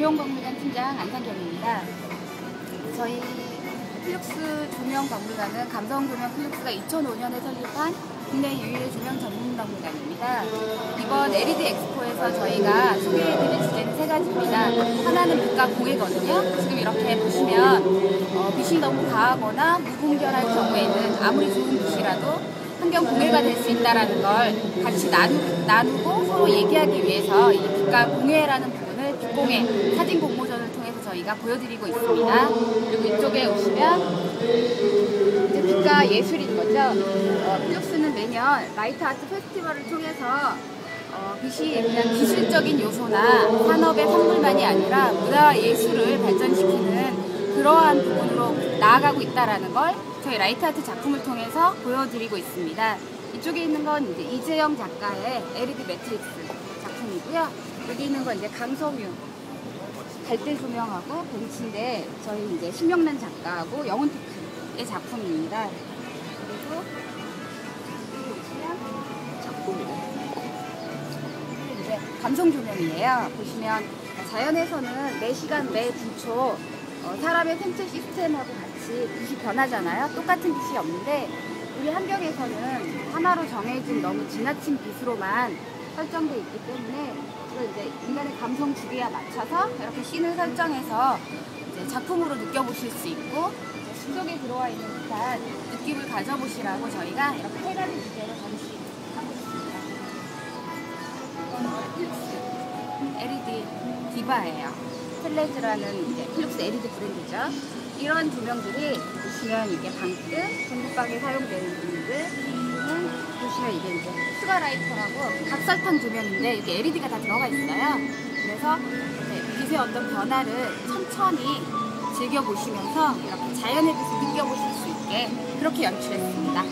조명박물관 팀장 안상경입니다. 저희 필룩스 조명박물관은 감성조명 필룩스가 2005년에 설립한 국내 유일의 조명 전문 박물관입니다. 이번 LED 엑스포에서 저희가 소개해드릴 주제는 세 가지입니다. 하나는 빛과 공예거든요. 지금 이렇게 보시면 어, 빛이 너무 과하거나 무분별할 경우에는 아무리 좋은 빛이라도 환경 공해가 될 수 있다는 걸 같이 나누, 나누고 서로 얘기하기 위해서 이 빛과 공예라는 빛공예 사진 공모전을 통해서 저희가 보여드리고 있습니다. 그리고 이쪽에 오시면 이제 빛과 예술인 거죠. 어, 필룩스는 매년 라이트 아트 페스티벌을 통해서 어, 빛이 그냥 기술적인 요소나 산업의 산물만이 아니라 문화와 예술을 발전시키는 그러한 부분으로 나아가고 있다라는 걸 저희 라이트 아트 작품을 통해서 보여드리고 있습니다. 이쪽에 있는 건 이제 이재영 작가의 LED 매트릭스 작품이고요. 여기 있는 건 이제 강성유 갈대 조명하고 벤치인데 저희 이제 신명란 작가하고 영혼테크의 작품입니다. 그리고 작품이네. 이제 감성 조명이에요. 보시면 자연에서는 매 시간 매 분초 어, 사람의 생체 시스템하고 같이 빛이 변하잖아요. 똑같은 빛이 없는데 우리 환경에서는 하나로 정해진 너무 지나친 빛으로만 설정돼 있기 때문에 이걸 이제 인간의 감성 주기에 맞춰서 이렇게 씬을 설정해서 이제 작품으로 느껴보실 수 있고 숲속에 들어와 있는 듯한 느낌을 가져보시라고 저희가 이렇게 세 가지 주제로 전시하고 있습니다. LED 디바예요. 텔레즈라는 이제 필룩스 LED 브랜드죠. 이런 조명들이 보시면 이게 방뜨, 전국방에 사용되는 분들 보시면 이게 이제 슈가 라이터라고 각설탕 조명인데 이게 LED가 다 들어가 있어요. 그래서 빛의 어떤 변화를 천천히 즐겨보시면서 이렇게 자연의 빛을 느껴보실 수 있게 그렇게 연출했습니다.